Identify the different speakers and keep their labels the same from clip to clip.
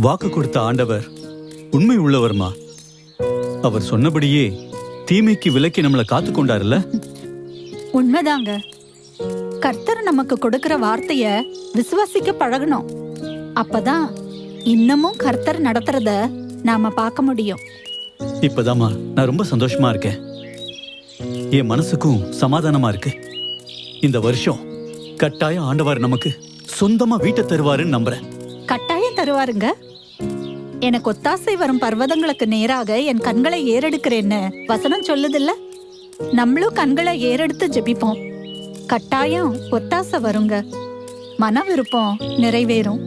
Speaker 1: வாக்கு கொடுத்த ஆண்டவர் உண்மை உள்ளவர்மா அவர் சொன்னபடியே தீமைக்கு விலக்கி நம்மளை காத்து கொண்டாருல்ல?
Speaker 2: உண்மைதாங்க. கர்த்தர் நமக்கு கொடுக்கிற வார்த்தைய விசுவாசிக்க பழகணும். அப்பதான் இன்னமும் கர்த்தர் நடத்துறத நாம பார்க்க முடியும்.
Speaker 1: இப்பதாம்மா நான் ரொம்ப சந்தோஷமா இருக்கேன். என் மனசுக்கும் சமாதானமா இருக்கு. இந்த வருஷம் கட்டாயம் ஆண்டவர் நமக்கு சொந்தமா வீட்டை தருவாருன்னு நம்புறேன்.
Speaker 2: கட்டாயம் தருவாருங்க. எனக்கு ஒத்தாசை வரும் பர்வதங்களுக்கு நேராக என் கண்களை ஏறெடுக்கிறேன்னு வசனம் சொல்லுதில்ல? நம்மளும் கண்களை ஏறெடுத்து ஜெபிப்போம். கட்டாயம் ஒத்தாசை வருங்க. மன விருப்பம் நிறைவேறும்.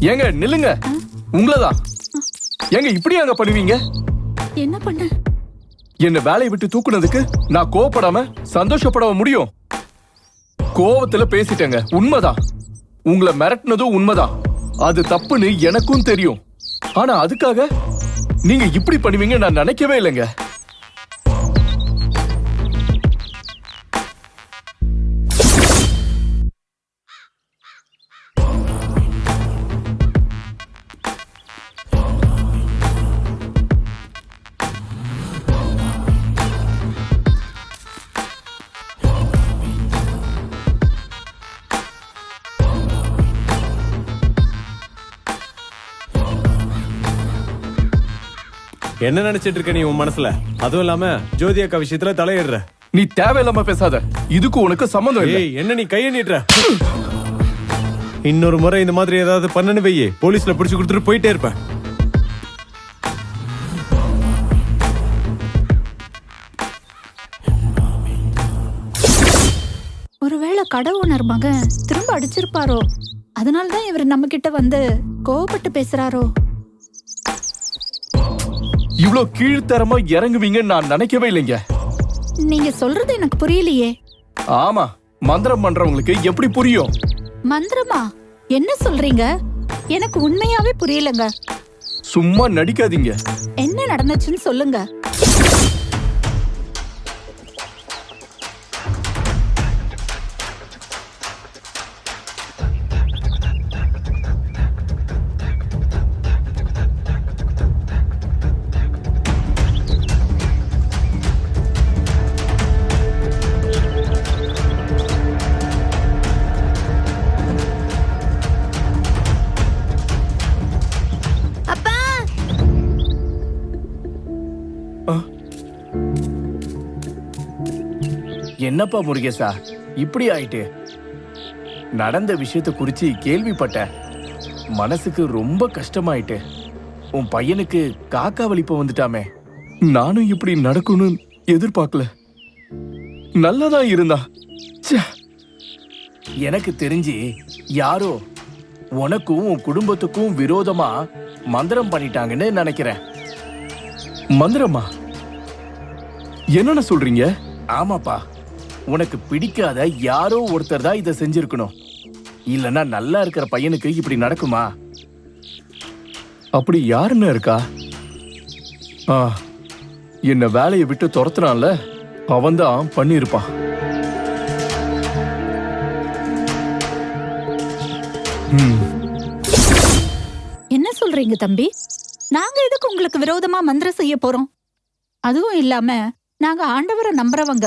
Speaker 3: ஏங்க நில்லுங்க. உங்களதான். ஏங்க இப்படி அங்க பண்ணுவீங்க
Speaker 2: என்ன பண்ண?
Speaker 3: என்ன வேலையை விட்டு தூக்குனதுக்கு நான் கோவப்படாம சந்தோஷப்பட முடியும். கோவத்துல பேசிட்டேங்க. உண்மைதான். உங்களை மிரட்டினதும் உண்மைதான். அது தப்புன்னு எனக்கும் தெரியும். ஆனா அதுக்காக நீங்க இப்படி பண்ணுவீங்க நான் நினைக்கவே இல்லைங்க.
Speaker 4: என்ன நினைச்சிட்டு இருக்க நீ உன் மனசுல? அதுவும் இல்லாம ஜோதி அக்கா விஷயத்துல தலையிடுற.
Speaker 3: நீ தேவையில்லாம பேசாத. இதுக்கு உனக்கு சம்மந்தம் இல்லை.
Speaker 4: ஏய் என்ன நீ கைய நீட்டுற இன்னொரு முறை இந்த மாதிரி ஏதாவது பண்ணனு வையே. போலீஸ்ல பிடிச்சு கொடுத்துட்டு போயிட்டே இருப்பேன்
Speaker 2: ஒருவேளை கடை ஓனர் மகன் திரும்ப அடிச்சிருப்பாரோ? அதனால தான் இவர் நம்ம கிட்ட வந்து கோவப்பட்டு பேசுறாரோ?
Speaker 3: இவ்ளோ கீழ்த்தரமா இறங்குவீங்கன்னு நான் நினைக்கவே இல்லைங்க.
Speaker 2: நீங்க சொல்றது எனக்கு புரியலையே.
Speaker 3: ஆமா மந்திரம் பண்றவங்களுக்கு எப்படி புரியும்?
Speaker 2: மந்திரமா? என்ன சொல்றீங்க? எனக்கு உண்மையாவே புரியலங்க.
Speaker 3: சும்மா நடிக்காதீங்க.
Speaker 2: என்ன நடந்துச்சுன்னு சொல்லுங்க.
Speaker 3: என்னப்பா முருகேசா? இப்படி ஆயிட்டு? நடந்த விஷயத்த குறிச்சு கேள்விப்பட்டேன் மனசுக்கு ரொம்ப கஷ்டமாயிட்டு. உன் பையனுக்கு காக்கா வலிப்ப வந்துட்டாமே. நானும் இப்படி நடக்கும்னு எதிர்பார்க்கல. நல்லதா இருந்தா. ச்சே. எனக்கு தெரிஞ்சு யாரோ உனக்கும் உன் குடும்பத்துக்கும் விரோதமா மந்திரம் பண்ணிட்டாங்கன்னு நினைக்கிறேன். மந்திரமா? என்னென்ன சொல்றீங்க? ஆமாப்பா. உனக்கு பிடிக்காத யாரோ ஒருத்தர் தான் இதை செஞ்சிருக்கணும். இல்லனா நல்லா இருக்கிற பையனுக்கு இப்படி நடக்குமா? அப்படி யாருன்னு இருக்கா? ஆ என்ன வேலையை விட்டு துரத்துறான்ல அவன்தான் பண்ணியிருப்பான். ம்.
Speaker 2: என்ன சொல்றீங்க தம்பி? நாங்க எதுக்கு உங்களுக்கு விரோதமா மந்திரம் செய்ய போறோம்? அதுவும் இல்லாம நாங்க ஆண்டவரை நம்புறவங்க.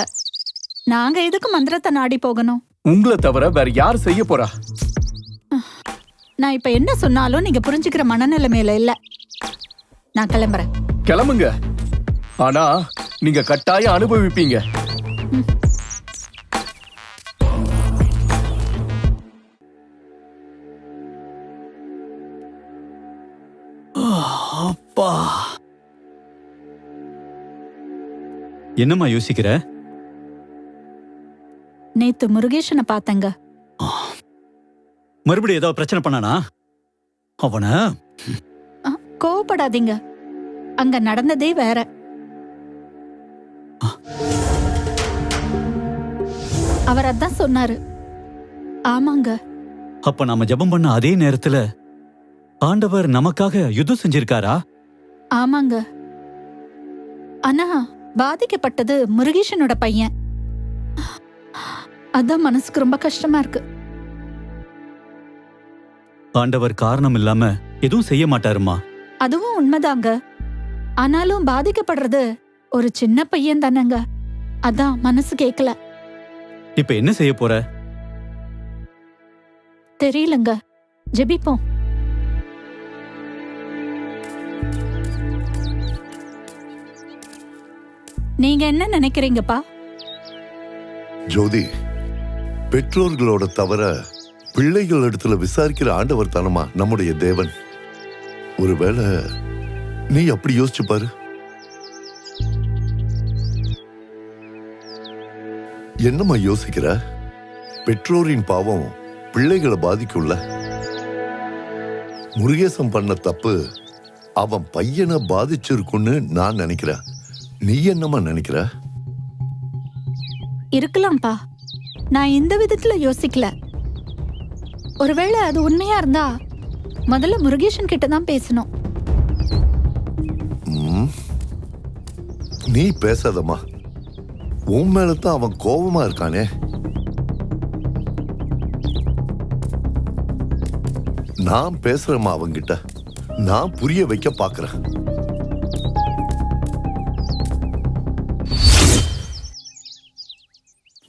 Speaker 2: நாங்க எதுக்கு மந்திரத்தை நாடி போகணும்?
Speaker 3: உங்களை தவிர வேற யார் செய்ய போறா?
Speaker 2: நான் இப்ப என்ன சொன்னாலும் நீங்க புரிஞ்சுக்கிற மனநிலைமையில இல்ல. நான் கிளம்புறேன்.
Speaker 3: கிளம்புங்க. ஆனா நீங்க கட்டாயம் அனுபவிப்பீங்க.
Speaker 1: அப்பா. என்னம்மா யோசிக்கிற?
Speaker 2: நேத்து முருகேஷனை பார்த்தங்க.
Speaker 1: மறுபடியும் ஏதாவது பிரச்சனை பண்ணானா? அவன?
Speaker 2: கோவப்படாதீங்க. அங்க நடந்ததே வேற. அவர் அதான் சொன்னாரு. ஆமாங்க.
Speaker 1: அப்ப நாம ஜெபம் பண்ண அதே நேரத்துல ஆண்டவர் நமக்காக யுத்தம் செஞ்சிருக்காரா?
Speaker 2: ஆமாங்க. ஆனா பாதிக்கப்பட்டது முருகேஷனோட பையன். அதான் மனசுக்கு ரொம்ப கஷ்டமா இருக்கு.
Speaker 1: ஆண்டவர் காரணம் இல்லாம எதுவும் செய்ய மாட்டாருமா?
Speaker 2: அதுவும் உண்மைதாங்க. ஆனாலும் பாதிக்கப்படுறது ஒரு சின்ன பையன் தானேங்க. அதான் மனசு கேட்கல
Speaker 1: இப்ப என்ன செய்ய போற?
Speaker 2: தெரியலங்க. ஜெபிப்போம். நீங்க என்ன நினைக்கிறீங்கப்பா?
Speaker 5: ஜோதி பெற்றோர்களோட தவிர பிள்ளைகள் இடத்துல விசாரிக்கிற ஆண்டவர் தானமா நம்முடைய தேவன். ஒருவேளை நீ அப்படி யோசிச்சு பாரு. என்னம்மா யோசிக்கிற? பெற்றோரின் பாவம் பிள்ளைகளை பாதிக்கும்ல. முருகேசன் பண்ண தப்பு அவன் பையனை பாதிச்சிருக்குன்னு நான் நினைக்கிறேன். நீ என்னம்மா நினைக்கிற?
Speaker 2: இருக்கலாம்ப்பா. நான் இந்த விதத்துல யோசிக்கல. ஒருவேளை அது உண்மையா இருந்தா முதல்ல முருகேஷன் கிட்ட தான் பேசணும்.
Speaker 5: நீ பேசாதம்மா. உன் மேல தான் அவன் கோபமா இருக்கானே. நான் பேசுறேம்மா அவங்கிட்ட நான் புரிய வைக்க பாக்குறேன்.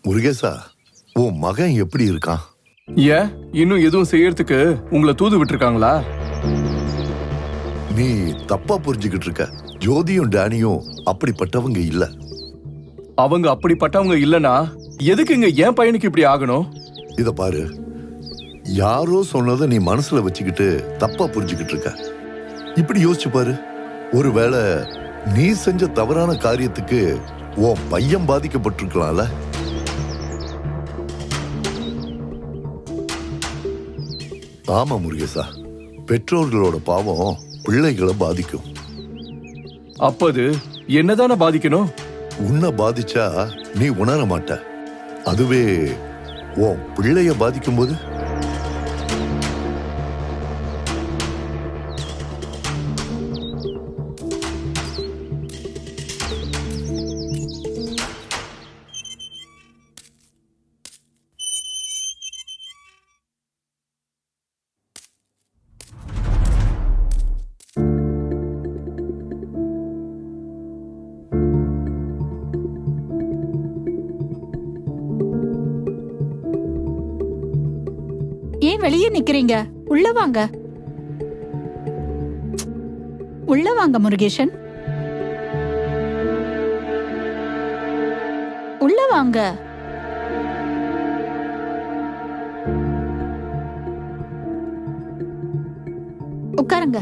Speaker 5: முருகேசா உன் மகன் எப்படி இருக்கான்?
Speaker 3: ஏன்? இன்னும் எதுவும் செய்யறதுக்கு உங்களை தூது விட்டுருக்காங்களா?
Speaker 5: நீ தப்பா புரிஞ்சுக்கிட்டு இருக்க. ஜோதியும் டேனியும் அப்படிப்பட்டவங்க இல்ல.
Speaker 3: அவங்க அப்படிப்பட்டவங்க இல்லனா எதுக்குங்க என் பையனுக்கு இப்படி ஆகணும்?
Speaker 5: இத பாரு. யாரோ சொன்னதை நீ மனசுல வச்சுக்கிட்டு தப்பா புரிஞ்சுக்கிட்டு இருக்க. இப்படி யோசிச்சு பாரு. ஒருவேளை நீ செஞ்ச தவறான காரியத்துக்கு உன் பையன் பாதிக்கப்பட்டிருக்கலாம்ல? ஆமா முருகேசா. பெற்றோர்களோட பாவம் பிள்ளைகளை பாதிக்கும்.
Speaker 3: அப்ப அது என்னதானே பாதிக்கணும்?
Speaker 5: உன்னை பாதிச்சா நீ உணர மாட்ட அதுவே உன் பிள்ளைய பாதிக்கும் போது
Speaker 2: ஏன் வெளியே நிக்கிறீங்க? உள்ள வாங்க. உள்ள வாங்க முருகேஷன் உள்ள வாங்க. உட்காருங்க.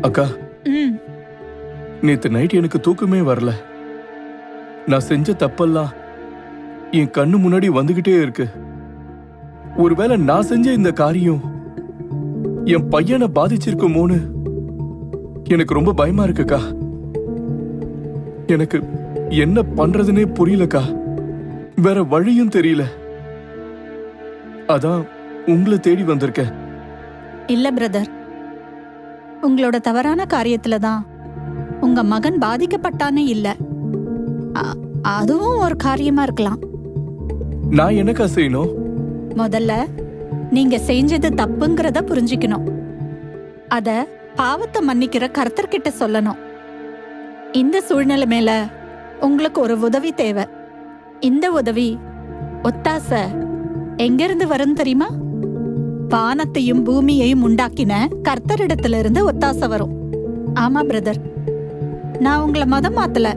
Speaker 3: அக்கா.
Speaker 2: ம்.
Speaker 3: நேத்து நைட் எனக்கு தூக்கமே வரல. நான் செஞ்ச தப்பெல்லாம் என் கண்ணு முன்னாடி வந்துகிட்டே இருக்கு. ஒருவேளை நான் செஞ்ச இந்த காரியம் என் பையனை பாதிச்சிருக்குமோன்னு எனக்கு ரொம்ப பயமா இருக்குக்கா. எனக்கு என்ன பண்றதுன்னே புரியலக்கா. வேற வழியும் தெரியல. அதான் உங்களை தேடி வந்திருக்கேன்.
Speaker 2: இல்ல பிரதர் உங்களோட தவறான காரியத்துல தான் உங்க மகன் பாதிக்கப்பட்டானே இல்ல. அதுவும் ஒரு காரியமா இருக்கலாம்.
Speaker 3: நான் என்னக்கா செய்யணும்?
Speaker 2: முதல்ல நீங்க செஞ்சது தப்புங்கிறத புரிஞ்சுக்கணும். அத பாவத்தை மன்னிக்கிற கர்த்தர்கிட்ட சொல்லணும். இந்த சூழ்நிலை மேல உங்களுக்கு ஒரு உதவி தேவை. இந்த உதவி ஒத்தாச எங்கிருந்து வரும் தெரியுமா? வானத்தையும் பூமியையும் உண்டாக்கின கர்த்தரிடத்துல இருந்து ஒத்தாச வரும். ஆமா பிரதர். நான் உங்களை மதம் மாத்தல.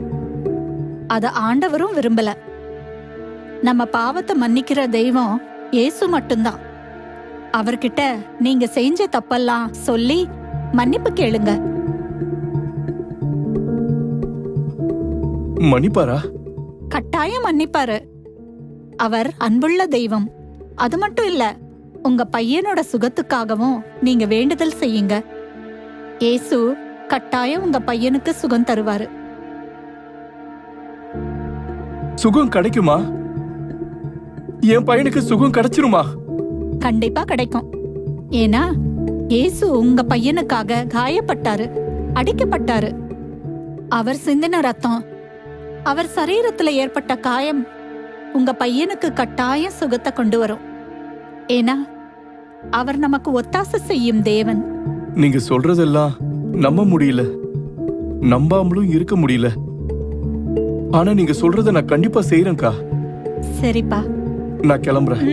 Speaker 2: அத ஆண்டவரும் விரும்பல. நம்ம பாவத்தை மன்னிக்கிற தெய்வம் இயேசு மட்டும்தான். அவர்கிட்ட நீங்க செஞ்ச தப்பெல்லாம் சொல்லி மன்னிப்பு கேளுங்க.
Speaker 3: மணிப்பாரா
Speaker 2: கட்டாயம் மன்னிப்பாரு. அவர் அன்புள்ள தெய்வம். அது மட்டும் இல்ல உங்க பையனோட சுகத்துக்காகவும் நீங்க வேண்டுதல் செய்யுங்க. இயேசு கட்டாயம் உங்க பையனுக்கு சுகம் தருவாரு.
Speaker 3: சுகம் கிடைக்குமா? என் பையனுக்கு சுகம் கிடைச்சிருமா?
Speaker 2: கண்டிப்பா கிடைக்கும். ஏன்னா இயேசு உங்க பையனுக்காக காயப்பட்டாரு அடிக்கப்பட்டாரு. அவர் சிந்தின ரத்தம் அவர் சரீரத்துல ஏற்பட்ட காயம் உங்க பையனுக்கு கட்டாயம் சுகத்தை கொண்டு வரும். ஏன்னா அவர் நமக்கு ஒத்தாசை செய்யும் தேவன்.
Speaker 3: நீங்க சொல்றதெல்லாம் நம்ப முடியல. நம்பாமலும் இருக்க முடியல. ஆனா நீங்க சொல்றத நான் கண்டிப்பா செய்யறேன்க்கா
Speaker 2: சரிப்பா.
Speaker 3: நான் கிளம்புறேன்.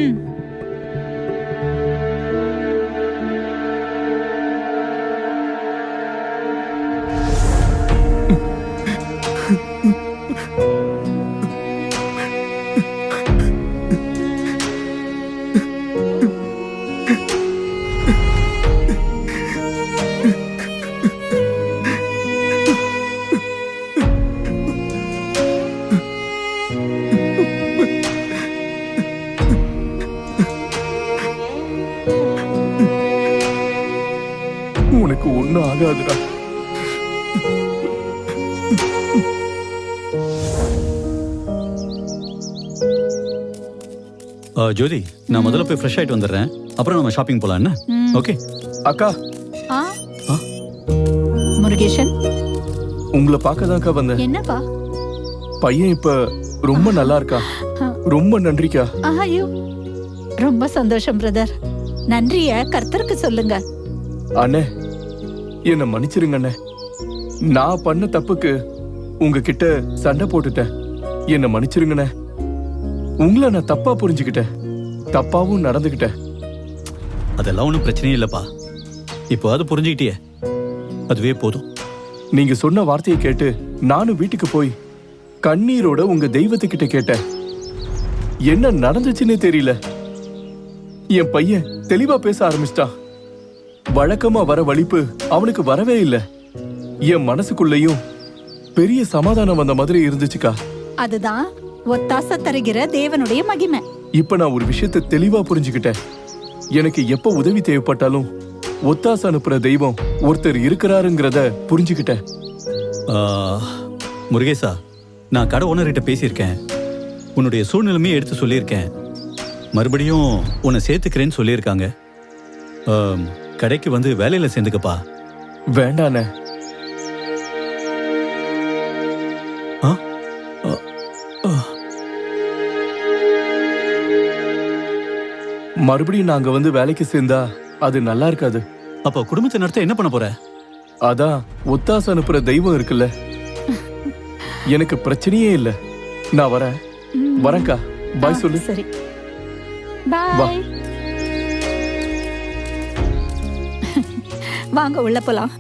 Speaker 1: ஜோதி நான் முதல்ல போய் ஃப்ரெஷ் ஆயிட்டு வந்துடுறேன். அப்புறம் நம்ம ஷாப்பிங் போலாம் என்ன. ஓகே
Speaker 3: அக்கா.
Speaker 2: ஆ?
Speaker 1: ஆ?
Speaker 2: முருகேசன்
Speaker 3: உங்களை பார்க்கதான்க்கா வந்தேன்.
Speaker 2: என்னப்பா?
Speaker 3: பையன் இப்ப ரொம்ப நல்லா இருக்கா ரொம்ப நன்றிக்கா.
Speaker 2: ஐயோ ரொம்ப சந்தோஷம் பிரதர் நன்றிய கர்த்தருக்கு சொல்லுங்க.
Speaker 3: அண்ணே என்ன மன்னிச்சிருங்க அண்ணே. நான் பண்ண தப்புக்கு உங்ககிட்ட சண்டை போட்டுட்டேன். என்ன மன்னிச்சிருங்கண்ணே உங்களை நான் தப்பா புரிஞ்சுக்கிட்டேன். தப்பாவும் நடந்துக்கிட்டேன்.
Speaker 1: அதெல்லாம் ஒன்றும் பிரச்சனையே இல்லைப்பா. இப்போ அது புரிஞ்சுக்கிட்டியே. அதுவே போதும்.
Speaker 3: நீங்க சொன்ன வார்த்தையை கேட்டு நானும் வீட்டுக்கு போய் கண்ணீரோட உங்க தெய்வத்துக்கிட்ட கேட்டேன். என்ன நடந்துச்சுன்னே தெரியல. என் பையன் தெளிவா பேச ஆரம்பிச்சிட்டான். வழக்கமா வர வலிப்பு அவனுக்கு வரவே இல்ல. என் மனசுக்குள்ளேயும் பெரிய சமாதானம் வந்த மாதிரி இருந்துச்சுக்கா.
Speaker 2: அதுதான் ஒத்தாசை தருகிற தேவனுடைய மகிமை.
Speaker 3: இப்ப நான் ஒரு விஷயத்தை தெளிவா புரிஞ்சுக்கிட்டேன். எனக்கு எப்ப உதவி தேவைப்பட்டாலும் ஒத்தாசை அனுப்புற தெய்வம் ஒருத்தர் இருக்கிறாருங்கிறத புரிஞ்சுக்கிட்டேன்.
Speaker 1: ஆ, முருகேசா நான் கடை ஓனர்கிட்ட பேசியிருக்கேன். உன்னுடைய சூழ்நிலைமையை எடுத்து சொல்லியிருக்கேன். மறுபடியும் உன்னை சேர்த்துக்கிறேன்னு சொல்லியிருக்காங்க. கடைக்கு வந்து வேலையில சேர்ந்துக்கப்பா.
Speaker 3: வேண்டானே மறுபடியும் நாங்க வந்து வேலைக்கு சேர்ந்தா அது நல்லா இருக்காது.
Speaker 1: அப்போ குடும்பத்தை நடத்த என்ன பண்ண போற?
Speaker 3: அதான் ஒத்தாசு அனுப்புற தெய்வம் இருக்குல்ல. எனக்கு பிரச்சனையே இல்ல. நான் வரேன். வரேன்க்கா. பாய் சொல்லு.
Speaker 2: சரி. வாங்க உள்ள போலாம்.